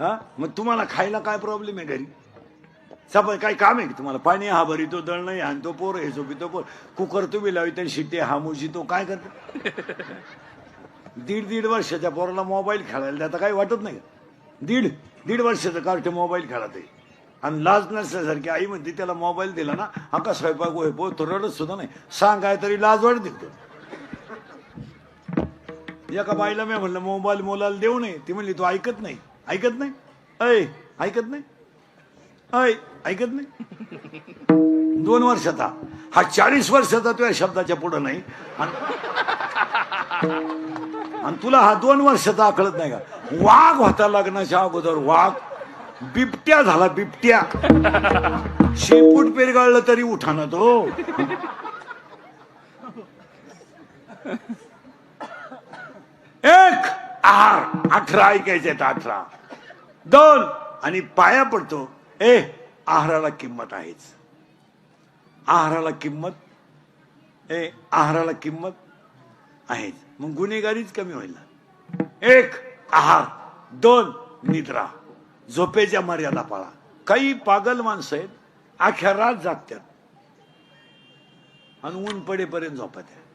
हा? मग तुम्हाला खायला काय प्रॉब्लेम आहे घरी? सफाई काय काम आहे तुम्हाला? पाणी हा भरी तो दळ नाही आणि तो पोर हे झोपी तो पोर. कुकर तुम्ही लावित शिट्टे हा मुशी तो काय करतो? दीड दीड वर्षाच्या पोराला मोबाईल खेळायला त्याचा काही वाटत नाही. दीड दीड वर्षाचं कार्ट मोबाईल खेळत आहे. आणि लाज नसल्यासारखी आई म्हणते त्याला मोबाईल दिला ना हा का स्वयंपाक होय पो तो रडत सुद्धा नाही. सांग काय तरी लाज वाटते तो एका बाईला मी म्हणलं मोबाईल मोलाला देऊ नये. ती म्हणली तू ऐकत नाही. ऐकत नाही? अय ऐकत नाही? अय ऐकत नाही? दोन वर्षाचा हा. चाळीस वर्षाचा तुझ्या शब्दाच्या पुढं नाही. आणि तुला हा दोन वर्षाचा आकळत नाही का? वाघ होता लग्नाच्या अगोदर वाघ. बिबट्या झाला बिबट्या. शेपूट पेरगाळलं तरी उठाना तो. एक! आहार अठरा ऐकायचे आहेत अठरा. दोन आणि पाया पडतो. ए आहाराला किंमत आहेच. आहाराला किंमत ए आहाराला किंमत आहेच. मग गुन्हेगारीच कमी होईल एक आहार. दोन निद्रा. झोपेच्या मर्यादा पाळा. काही पागल माणसं आहेत अख्या रात जागतात. आणि ऊन पडेपर्यंत झोपत आहे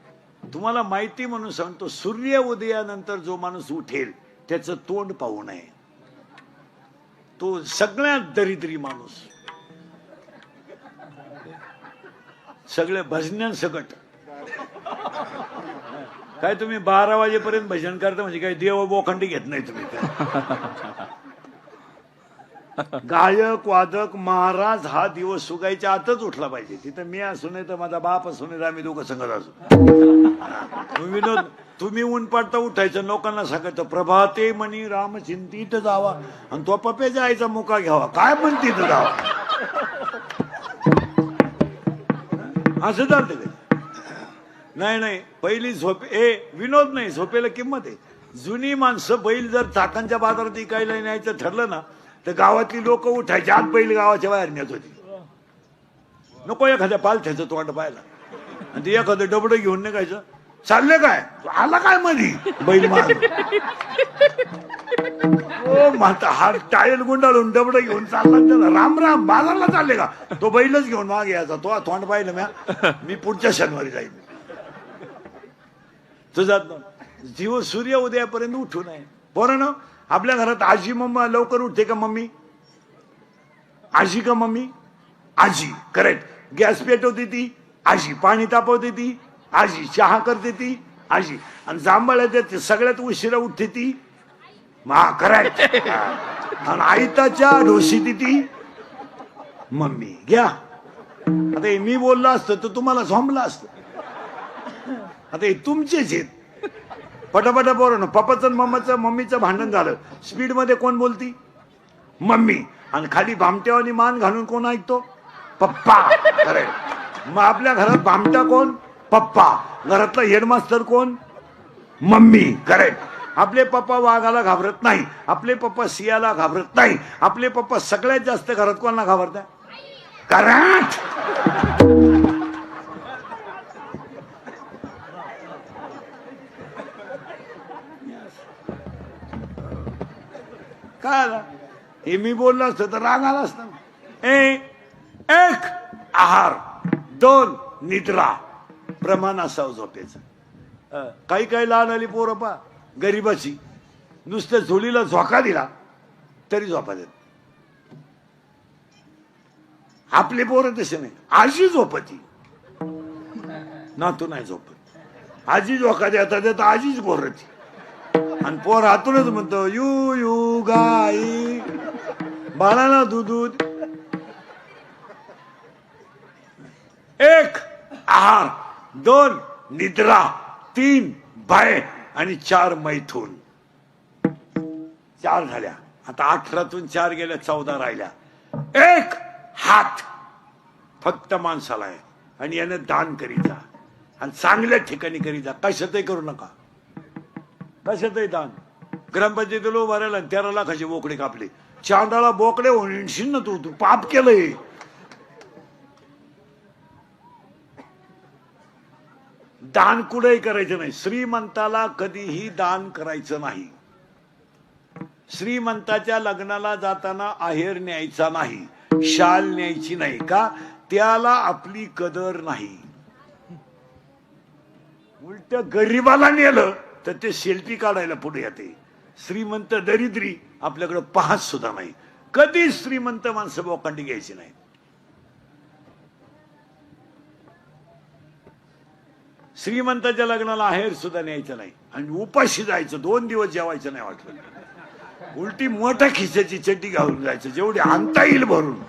तुम्हाला माहिती म्हणून सांगतो सूर्य उदयानंतर जो माणूस उठेल त्याचं तोंड पाहू नये. तो सगळ्यात दरिद्री माणूस. सगळे भजन्यांसकट काय तुम्ही बारा वाजेपर्यंत भजन करता म्हणजे काय देव बोखंडी घेत नाही तुम्ही. गायक वादक महाराज हा दिवस सुगायच्या आतच उठला पाहिजे. तिथं मी असू नये तर माझा बाप असू नये तर आम्ही दोघं संगत असू तुम्ही विनोद तुम्ही ऊन पाडता उठायचं लोकांना सांगायचं प्रभाते म्हणी राम चिंतीत जावा. आणि तो पपे आईचा मुका घ्यावा. काय पण तिथं जावा? असं चालतं ते नाही नाही. पहिली झोपे ए विनोद नाही. झोपेला किंमत आहे. जुनी माणसं बैल जर चाकांच्या बाजारात इकायला न्यायचं ठरलं ना तर गावातली लोक उठायची. आत बैल गावाच्या बाहेर नेत होती. नको एखाद्या पालथ्याचं तोंड पाहायला. आणि ते एखादं डबडं घेऊन निघायचं. चाललं काय? आला काय मधी? बैल मार. ओ माता हा टायल गुंडाळून डबडं घेऊन चालला त्याला राम राम बाजारला चालले का? तो बैलच घेऊन मागे यायचा. तो तोंड पाहिलं म्या. मी पुढच्या शनिवारी जाईल तुझा जीव सूर्य उदयापर्यंत उठू नये ना आपल्या घरात आजी मम्मा लवकर उठते का मम्मी? आजी का मम्मी? आजी करेक्ट गॅस पेटवते ती आजी पाणी तापवते ती आजी चहा करते ती आजी. आणि जांभळ्या देते सगळ्यात उशिरा उठते ती. मा करेक्ट आणि आयताच्या ढोशी ती मम्मी घ्या. आता मी बोललो असतं तर तुम्हाला झोंबलं असतं. आता हे तुमचेच आहेत. पटापटा बोर ना पप्पाचं आणि मम्माचं मम्मीचं भांडण झालं. स्पीडमध्ये कोण बोलती? मम्मी. आणि खाली भामट्यावानी मान घालून कोण ऐकतो? पप्पा. खरे मग आपल्या घरात भामटा कोण? पप्पा. घरातला हेडमास्टर कोण? मम्मी. करेक्ट. आपले पप्पा वाघाला घाबरत नाही. आपले पप्पा सियाला घाबरत नाही. आपले पप्पा सगळ्यात जास्त घरात कोणाला घाबरतात कराट काय आला हे मी बोललो असतं तर राग आला असता. ए एक आहार दोन निद्रा. प्रमाण असावं झोपेचं. काही काही लहान आली पोरं पा गरीबाची. नुसत्या झोळीला झोका दिला तरी झोपा देत. आपले पोरं तसे नाही. आजी झोपती. नातू नाही झोपत. आजी झोका देता देता आजीच बोरती. आणि पोर हातूनच म्हणतो यू यू गाई बाळाला दूध एक आहार. दोन निद्रा. तीन भय. आणि चार मैथून. चार झाल्या. आता अठरातून चार गेल्या चौदा राहिल्या. एक हात. फक्त माणसाला आहे. आणि याने दान करीता आणि चांगल्या ठिकाणी करीता जा. कशातही करू नका. कशातही दान. ग्रामपंचायतीला उभा राहिला आणि तेरा लाखाचे बोकडे कापले. चांदाला बोकडे होणशील ना तू? तू पाप केलंय. दान कुठेही करायचं नाही. श्रीमंताला कधीही दान करायचं नाही. श्रीमंताच्या लग्नाला जाताना आहेर न्यायचा नाही. शाल न्यायची नाही का? त्याला आपली कदर नाही. उलट गरीबाला नेलं. तर ते सेल्फी काढायला पुढे येते. श्रीमंत दरिद्री आपल्याकडं पाहत सुद्धा नाही. कधीच श्रीमंत माणसं बोकांडी घ्यायची नाही श्रीमंताच्या लग्नाला आहेर सुद्धा न्यायचं नाही. आणि उपाशी जायचं दोन दिवस जेवायचं नाही वाटलं. उलटी मोठ्या खिशाची चड्डी घालून जायचं जेवढी आणता येईल भरून.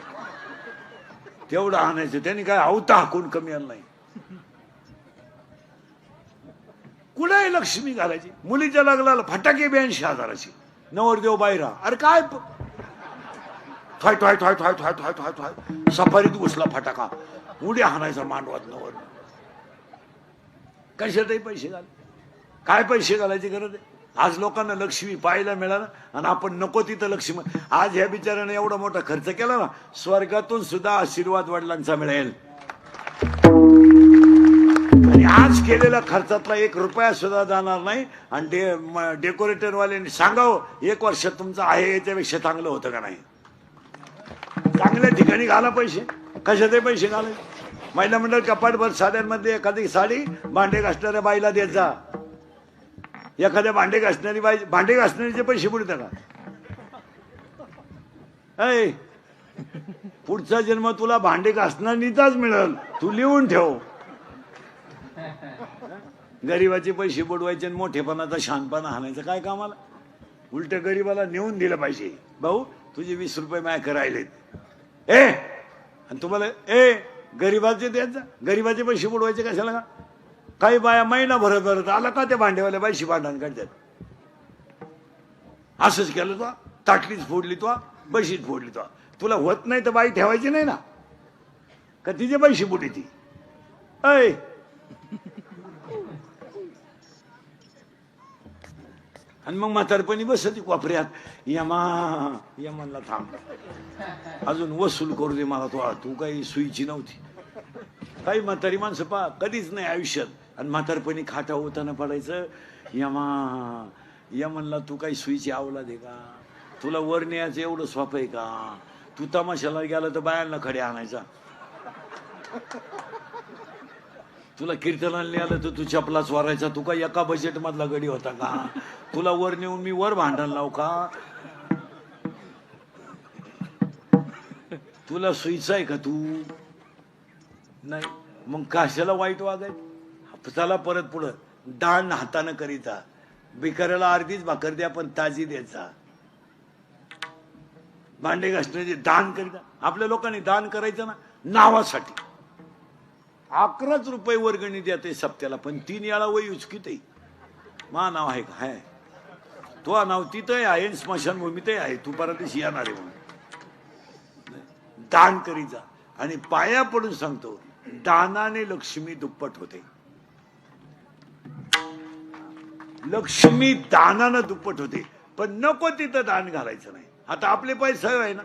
तेवढं आणायचं. त्यांनी काय अवता हाकून कमी आलं नाही कुठे लक्ष्मी घालायची? मुलीच्या लग्नाला फटाके ब्याऐंशी हजाराची. नवरदेव बायरा अरे काय प- थाय थाय थाय थाय थाय थाय थाय सफारीत घुसला फटाका. उडी हाणायचा मांडवात नवर कशातही पैसे घाल. काय पैसे घालायची गरज आहे? आज लोकांना लक्ष्मी पाहायला मिळालं आणि आपण नको तिथं लक्ष्मी. आज ह्या बिचाऱ्यानं एवढा मोठा खर्च केला ना स्वर्गातून सुद्धा आशीर्वाद वडिलांचा मिळेल. आणि आज केलेल्या खर्चातला एक रुपया सुद्धा जाणार नाही. आणि डे म- सांगावं एक वर्ष तुमचं आहे याच्यापेक्षा चांगलं होतं का नाही? चांगल्या ठिकाणी घाला पैसे. कशाचे पैसे घाले? महिला मंडळ कपाटभर साड्यांमध्ये एखादी साडी भांडे घासणाऱ्या बाईला देत जा. एखाद्या भांडे घासणारी बाई भांडे घासणारीचे पैसे बुडतात का? ऐ पुढचा जन्म तुला भांडे घासणारीचाच मिळेल. तू लिहून ठेव. गरीबाचे पैसे बुडवायचे आणि मोठेपणाचा शानपणा हाणायचं काय कामाला? उलट गरीबाला नेऊन दिलं पाहिजे. भाऊ तुझे वीस रुपये माझ्या राहिलेत. ए! आणि तुम्हाला ए गरीबाचे द्यायचं गरिबाचे गरीबाचे पैसे बुडवायचे कशाला? का काही बाया महिना भरत भरत आला का त्या भांडेवाले बाईशी भांडण काढतात असंच केलं तो. ताटलीच फोडली तो. बशीच फोडली तो. तुला होत नाही तर बाई ठेवायची नाही ना. का तिचे पैसे बुडी ती ऐ! आणि मग म्हातारपणी बसती कोपऱ्यात. यमा यमनला थांब. अजून वसूल करू दे मला तो. तू काही सुईची नव्हती. काही म्हातारी माणसं पा कधीच नाही आयुष्यात. आणि म्हातारपणी खाटा होताना पडायचं. यमा यमनला तू काही सुईची आवला दे का? तुला वर न्यायचं एवढं स्वाप आहे का? तू तमाशाला गेला तर बायांना खडे आणायचा. तुला कीर्तनाला नेलं तर तू चपलाच वारायचा. तू का एका बजेट मधला गडी होता का? तुला वर नेऊन मी वर भांडण लाव का? तुला सुईचा आहे का तू? नाही. मग काशाला वाईट वागाय चला परत पुढं. दान हातानं करीता. बिकाऱ्याला अर्धीच भाकर द्या पण ताजी द्यायचा. भांडे घासण्याचे दान करीता. आपल्या लोकांनी दान करायचं ना? नावासाठी. अकराच रुपये वर्गणी देते सप्त्याला पण तीन याला वय उचकीत मा नाव आहे का? आहे तो नाव तिथं आहे स्मशानभूमीतही आहे. तू परदेशी येणार आहे म्हणून. दान करीचा आणि पाया पडून सांगतो दानाने लक्ष्मी दुप्पट होते. लक्ष्मी दानानं दुप्पट होते पण नको तिथं दान घालायचं नाही. आता आपले पैसे आहे ना?